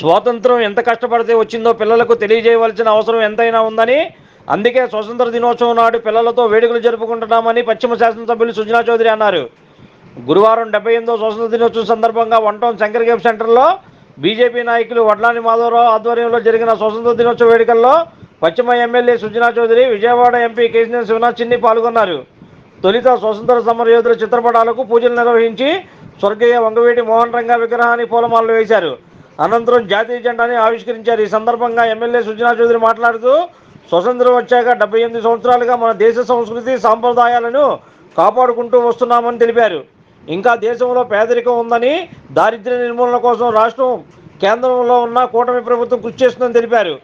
స్వాతంత్రం ఎంత కష్టపడితే వచ్చిందో పిల్లలకు తెలియజేయవలసిన అవసరం ఎంతైనా ఉందని అందుకే స్వతంత్ర దినోత్సవం నాడు పిల్లలతో వేడుకలు జరుపుకుంటున్నామని పశ్చిమ శాసనసభ్యులు సుజనా చౌదరి అన్నారు. గురువారం డెబ్బై ఎనిమిదో స్వతంత్ర దినోత్సవం సందర్భంగా వన్ టౌన్ శంకర్ గేమ్ సెంటర్లో బీజేపీ నాయకులు వడ్లాని మాధవరావు ఆధ్వర్యంలో జరిగిన స్వతంత్ర దినోత్సవ వేడుకల్లో పశ్చిమ MLA Sujana Chowdary Vijayawada MP KCR Sivanath Chinni పాల్గొన్నారు. తొలిత స్వతంత్ర సమర యోధుల చిత్రపటాలకు పూజలు నిర్వహించి స్వర్గీయ వంగవేటి మోహన్ రంగా విగ్రహాన్ని పూలమాలలు వేశారు. అనంతరం జాతీయ జెండాని ఆవిష్కరించారు. ఈ సందర్భంగా ఎమ్మెల్యే సుజనా చౌదరి మాట్లాడుతూ స్వతంత్రం వచ్చాక డెబ్బై ఎనిమిది సంవత్సరాలుగా మన దేశ సంస్కృతి సాంప్రదాయాలను కాపాడుకుంటూ వస్తున్నామని తెలిపారు. ఇంకా దేశంలో పేదరికం ఉందని దారిద్ర్య నిర్మూలన కోసం రాష్ట్రం కేంద్రంలో ఉన్న కూటమి ప్రభుత్వం కృషి చేస్తుందని తెలిపారు.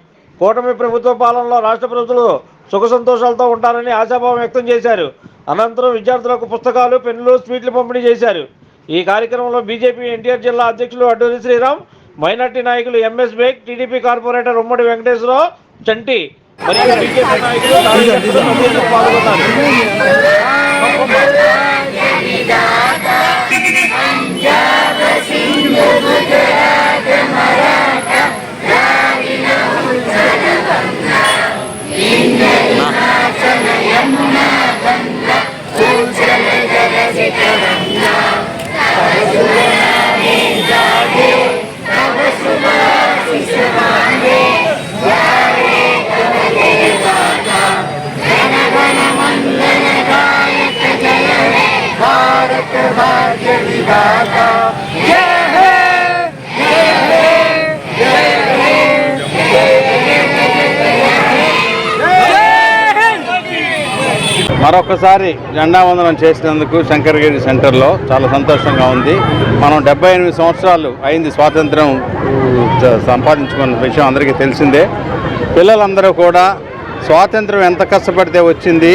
కూటమి ప్రభుత్వ పాలనలో రాష్ట్ర ప్రజలు సుఖ సంతోషాలతో ఉంటారని ఆశాభావం వ్యక్తం చేశారు. అనంతరం విద్యార్థులకు పుస్తకాలు పెన్నులు స్వీట్లు పంపిణీ చేశారు. ఈ కార్యక్రమంలో బీజేపీ ఎన్టీఆర్ జిల్లా అధ్యక్షులు అడ్డూరి శ్రీరామ్ మైనార్టీ నాయకులు ఎంఎస్ బేగ్ టీడీపీ కార్పొరేటర్ ఉమ్మడి వెంకటేశ్వరరావు చంటి మరియు బీజేపీ నాయకులు మరొకసారి జెండా వందనం చేసినందుకు శంకరగిరి సెంటర్లో చాలా సంతోషంగా ఉంది. మనం డెబ్బై ఎనిమిది సంవత్సరాలు అయింది స్వాతంత్రం సంపాదించుకున్న విషయం అందరికీ తెలిసిందే. పిల్లలందరూ కూడా స్వాతంత్రం ఎంత కష్టపడితే వచ్చింది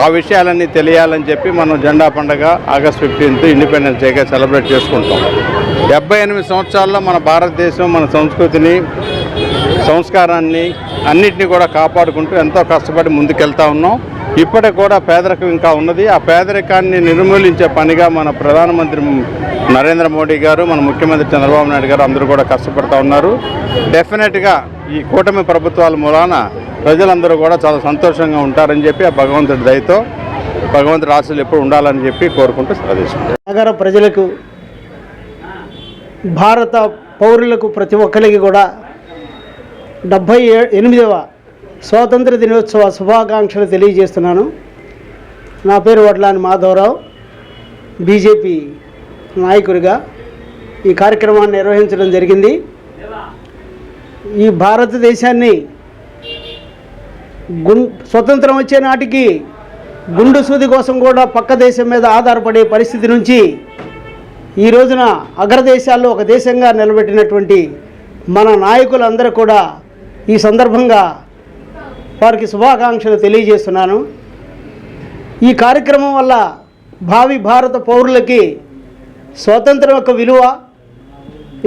ఆ విషయాలన్నీ తెలియాలని చెప్పి మనం జెండా పండగ ఆగస్ట్ ఫిఫ్టీన్త్ ఇండిపెండెన్స్ డేగా సెలబ్రేట్ చేసుకుంటాం. డెబ్బై ఎనిమిది సంవత్సరాల్లో మన భారతదేశం మన సంస్కృతిని సంస్కారాన్ని అన్నిటినీ కూడా కాపాడుకుంటూ ఎంతో కష్టపడి ముందుకెళ్తా ఉన్నాం. ఇప్పటికి కూడా పేదరికం ఇంకా ఉన్నది. ఆ పేదరికాన్ని నిర్మూలించే పనిగా మన ప్రధానమంత్రి నరేంద్ర మోడీ గారు మన ముఖ్యమంత్రి చంద్రబాబు నాయుడు గారు అందరూ కూడా కష్టపడుతూ ఉన్నారు. డెఫినెట్గా ఈ కూటమి ప్రభుత్వాల మూలాన ప్రజలందరూ కూడా చాలా సంతోషంగా ఉంటారని చెప్పి ఆ భగవంతుడి దయతో భగవంతుడి ఆశలు ఎప్పుడు ఉండాలని చెప్పి కోరుకుంటూ సాధిస్తున్నాం నగర ప్రజలకు భారత పౌరులకు ప్రతి ఒక్కరికి కూడా డెబ్భై ఏ- ఎనిమిదవ స్వాతంత్ర దినోత్సవ శుభాకాంక్షలు తెలియజేస్తున్నాను. నా పేరు వడ్లాని మాధవరావు. బీజేపీ నాయకుడిగా ఈ కార్యక్రమాన్ని నిర్వహించడం జరిగింది. ఈ భారతదేశాన్ని గుం స్వతంత్రం వచ్చే నాటికి గుండు సూది కోసం కూడా పక్క దేశం మీద ఆధారపడే పరిస్థితి నుంచి ఈ రోజున అగ్రదేశాల్లో ఒక దేశంగా నిలబెట్టినటువంటి మన నాయకులందరూ కూడా ఈ సందర్భంగా వారికి శుభాకాంక్షలు తెలియజేస్తున్నాను. ఈ కార్యక్రమం వల్ల భావి భారత పౌరులకి స్వాతంత్రం యొక్క విలువ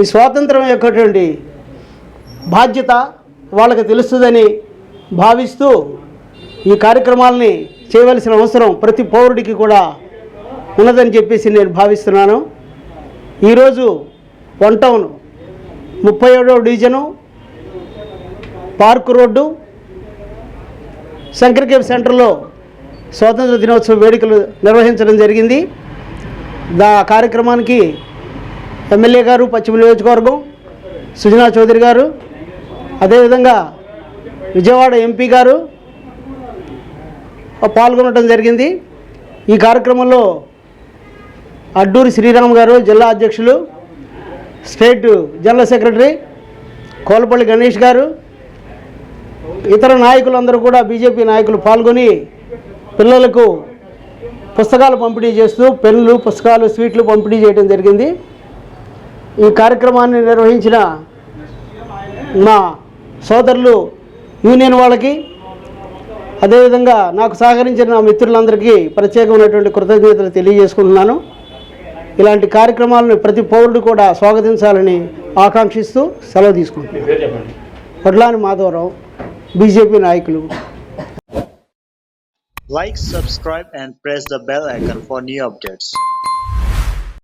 ఈ స్వాతంత్రం యొక్కటువంటి బాధ్యత వాళ్ళకి తెలుస్తుందని భావిస్తూ ఈ కార్యక్రమాలని చేయవలసిన అవసరం ప్రతి పౌరుడికి కూడా ఉన్నదని చెప్పేసి నేను భావిస్తున్నాను. ఈరోజు వన్ టౌన్ ముప్పై ఏడవ డివిజను పార్క్ రోడ్డు శంకర్కేవ్ సెంటర్లో స్వాతంత్ర దినోత్సవ వేడుకలు నిర్వహించడం జరిగింది. దా కార్యక్రమానికి ఎమ్మెల్యే గారు పశ్చిమ నియోజకవర్గం సుజనా చౌదరి గారు అదేవిధంగా విజయవాడ ఎంపీ గారు పాల్గొనడం జరిగింది. ఈ కార్యక్రమంలో అడ్డూరి శ్రీరామ్ గారు జిల్లా అధ్యక్షులు state general secretary Kolapalli Ganesh గారు ఇతర నాయకులందరూ కూడా బీజేపీ నాయకులు పాల్గొని పిల్లలకు పుస్తకాలు పంపిణీ చేస్తూ పెన్నులు పుస్తకాలు స్వీట్లు పంపిణీ చేయడం జరిగింది. ఈ కార్యక్రమాన్ని నిర్వహించిన మా సోదరులు యూనియన్ వాళ్ళకి అదేవిధంగా నాకు సహకరించిన నా మిత్రులందరికీ ప్రత్యేకమైనటువంటి కృతజ్ఞతలు తెలియజేసుకుంటున్నాను. ఇలాంటి కార్యక్రమాలను ప్రతి పౌరుడు కూడా స్వాగతించాలని ఆకాంక్షిస్తూ సెలవు తీసుకుంటున్నాను. వడ్లాని మాధవరావు బీజేపీ నాయకులు. Like, subscribe, and press the bell icon for new updates.